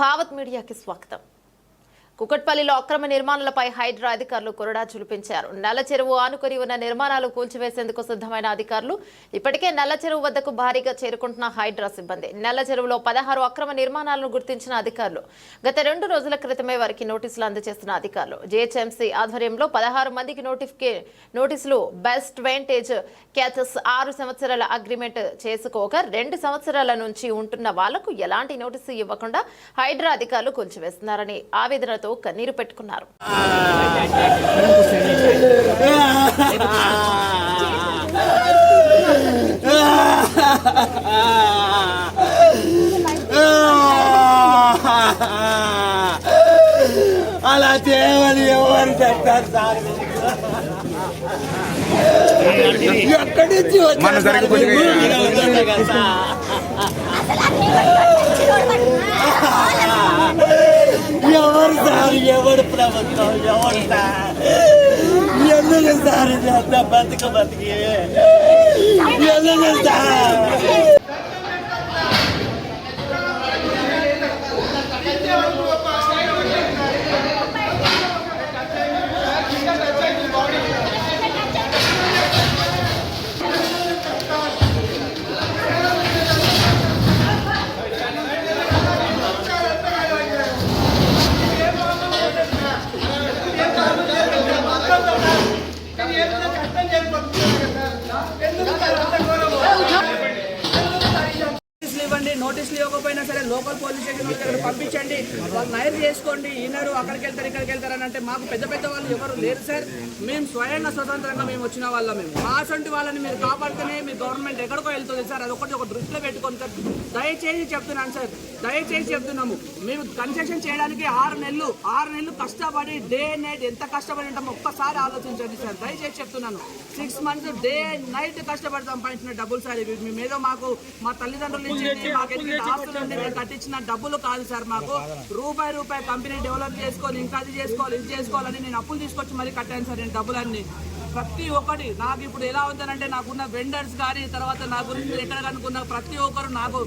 భావత్ మీడియాకి స్వాగతం కుకట్పల్లిలో అక్రమ నిర్మాణాలపై హైడ్రా అధికారులు కొరడా చూపించారు. నల్ల చెరువు ఆనుకొని ఉన్న నిర్మాణాలు కూల్చివేసేందుకు సిద్ధమైన అధికారులు ఇప్పటికే నల్ల చెరువు వద్దకు భారీగా చేరుకుంటున్న హైడ్రా సిబ్బంది. నల్ల చెరువులో పదహారు అక్రమ నిర్మాణాలను గుర్తించిన అధికారులు గత రెండు రోజుల క్రితమే వారికి నోటీసులు అందజేస్తున్న అధికారులు. జీహెచ్ఎంసీ ఆధ్వర్యంలో పదహారు మందికి నోటిఫికే నోటీసులు బెస్ట్ వెంటేజ్ క్యాచెస్ ఆరు సంవత్సరాల అగ్రిమెంట్ చేసుకోక రెండు సంవత్సరాల నుంచి ఉంటున్న వాళ్ళకు ఎలాంటి నోటీసు ఇవ్వకుండా హైడ్రా అధికారులు కూల్చివేస్తున్నారని ఆవేదనతో కన్నీరు పెట్టుకున్నారు. అలా చేయమని ఎవరు చెప్తారు సార్? ఎక్కడి నుంచి వచ్చారు ఎవరు ప్రభుత్వం ఎవరు సార్ ఎందుకు సార్ ఇది అంత দাদা ఇవ్వండి నోటీసులు ఇవ్వకపోయినా సరే లోకల్ పోలీస్ స్టేషన్ వాళ్ళ దగ్గర పంపించండి. వాళ్ళు నైర్ చేసుకోండి ఈనరు అక్కడికి వెళ్తారు ఇక్కడికి వెళ్తారు అని అంటే మాకు పెద్ద పెద్ద వాళ్ళు ఎవరు లేరు సార్. మేము స్వయంగా స్వతంత్రంగా మేము వచ్చిన వాళ్ళం మేము. మాసంటి వాళ్ళని మీరు కాపాడితేనే మీ గవర్నమెంట్ ఎక్కడికో వెళ్తుంది సార్. అది ఒకటి ఒక దృష్టిలో పెట్టుకోండి సార్. దయచేసి చెప్తున్నాను సార్. దయచేసి చెప్తున్నాము. మేము కన్సెషన్ చేయడానికి ఆరు నెలలు ఆరు నెలలు కష్టపడి డే నైట్ ఎంత కష్టపడి ఉంటామో ఒక్కసారి ఆలోచించండి సార్. దయచేసి చెప్తున్నాను. సిక్స్ మంత్స్ డే నైట్ కష్టపడి సంపాదించిన డబ్బులు సార్. ఇవి మేము మాకు మా తల్లిదండ్రుల నుంచి కట్టించిన డబ్బులు కాదు సార్ మాకు. రూపాయి రూపాయి కంపెనీ డెవలప్ చేసుకోవాలి ఇంకా అది చేసుకోవాలి ఇది చేసుకోవాలని నేను అప్పులు తీసుకొచ్చి మరీ కట్టాను సార్ నేను డబ్బులన్నీ. ప్రతి ఒక్కటి నాకు ఇప్పుడు ఎలా ఉందనంటే నాకున్న వెండర్స్ కానీ తర్వాత నా గురించి ఎక్కడ కనుక్కున్న ప్రతి ఒక్కరు నాకు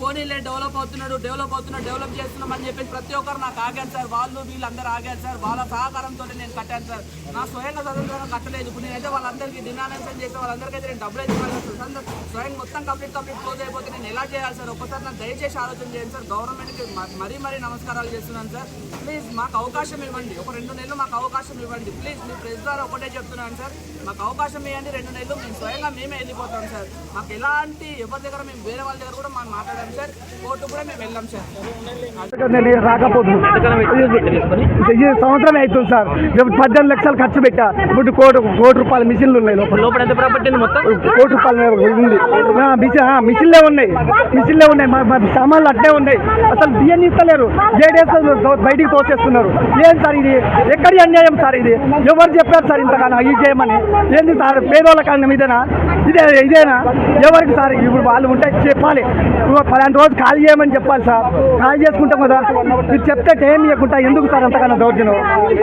పోనీలే డెవలప్ అవుతున్నాడు డెవలప్ అవుతున్నాడు డెవలప్ చేస్తున్నాం అని చెప్పేసి ప్రతి ఒక్కరు నాకు ఆగారు సార్. వాళ్ళు వీళ్ళందరూ ఆగారు సార్. వాళ్ళ సహకారంతో నేను కట్టాను సార్. నా స్వయంగా స్వతంత్రంగా కట్టలేదు. ఇప్పుడు నేనైతే వాళ్ళందరికీ డినామినేషన్ చేస్తే వాళ్ళందరికీ అయితే నేను డబ్బులు అయితే ఇవ్వాలి సార్. స్వయం మొత్తం కంప్లీట్ కంప్లీట్ క్లోజ్ అయిపోతే నేను ఎలా చేయాలి సార్? ఒక్కసారి నాకు దయచేసి ఆలోచన చేయండి సార్. గవర్నమెంట్కి మరీ మరీ నమస్కారాలు చేస్తున్నాను సార్. ప్లీజ్ మాకు అవకాశం ఇవ్వండి. ఒక రెండు నెలలు మాకు అవకాశం ఇవ్వండి. ప్లీజ్ మీ ప్రెస్ ద్వారా ఒకటే చెప్తున్నాను సార్. మాకు అవకాశం ఇవ్వండి. రెండు నెలలు మేము స్వయంగా మేమే వెళ్ళిపోతాం సార్. మాకు ఎలాంటి ఎవరి దగ్గర మేము వేరే వాళ్ళ దగ్గర కూడా మాకు మాట్లాడాం సార్. కోర్టు కూడా మేము వెళ్ళాం సార్. నేను రాకపోతుంది ఈ సంవత్సరం అవుతుంది సార్. పద్దెనిమిది లక్షలు ఖర్చు పెట్టా. ఇప్పుడు కోటి కోటి రూపాయల మిషన్లు ఉన్నాయి లోపల. లోపల ఎంత ప్రాపర్టీ మొత్తం? కోటి రూపాయల ఉంది. మిషన్లే ఉన్నాయి. మిషన్లే ఉన్నాయి. మా సామాన్లు అట్లే ఉన్నాయి. అసలు బియ్యం ఇస్తలేరు. జేడీఎస్ బయటికి తోసేస్తున్నారు. ఏం సార్ ఇది? ఎక్కడి అన్యాయం సార్ ఇది? ఎవరు చెప్పారు సార్ ఇంతగానో? ఇది చేయమని. ఏంది సార్? పేదోళ్ళ కారణం ఇదేనా ఇదే ఇదేనా? ఎవరికి సార్? ఇప్పుడు వాళ్ళు ఉంటే చెప్పాలి. పలాంటి రోజు ఖాళీ చేయమని చెప్పాలి సార్. ఖాళీ చేసుకుంటాం కదా. మీరు చెప్తే టైం ఇవ్వకుండా ఎందుకు సార్ అంతకన్నా దౌర్జన్యం?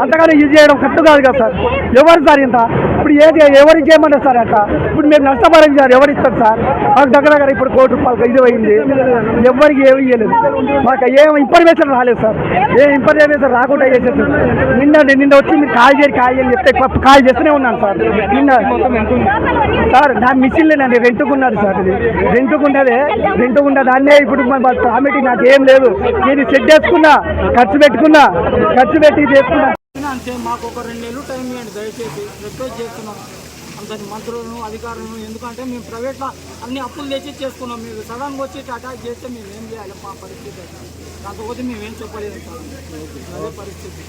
అంతకన్నా ఇది చేయడం కరెక్ట్ కాదు కదా సార్. ఎవరు సార్ ఇంత? ఇప్పుడు ఏది ఎవరికి చేయమంటారు సార్ అంట ఇప్పుడు మేము నష్టపరం సార్ ఎవరు ఇస్తారు సార్? మాకు దగ్గర దగ్గర ఇప్పుడు కోటి రూపాయలు ఇది అయింది. ఎవరికి ఏమి ఇవ్వలేదు మాకు ఏం ఇన్ఫర్మేషన్ రాలేదు సార్. ఏ ఇన్ఫర్మేషన్ రాకుండా చేసేసారు నిన్న నిన్న వచ్చి మీరు కాల్ చేయాలి కాల్ చేయాలి చెప్తే కాల్ చేస్తూనే ఉన్నాను సార్. నిన్న సార్ నా మిషన్లేనండి రెంటుకున్నారు సార్ ఇది. రెంట్కున్నదే రెంట్కున్న దాన్నే ఇప్పుడు కామెడీ ప్రామిటీ నాకు ఏం లేదు. నేను సెట్ చేసుకున్నా ఖర్చు పెట్టుకున్నా ఖర్చు పెట్టి చేసుకున్నా. అంతే మాకు ఒక రెండు నెలలు టైం ఇవ్వండి దయచేసి. రిక్వెస్ట్ చేస్తున్నాం. అందరి మంత్రులను అధికారులను ఎందుకంటే మేము ప్రైవేట్లో అన్ని అప్పులు తెచ్చి చేసుకున్నాం. మీరు సడన్గా వచ్చి అటాక్ చేస్తే మేము ఏం చేయాలి మా పరిస్థితి? కాకపోతే మేమేం చెప్పలేదు సార్. అదే పరిస్థితి.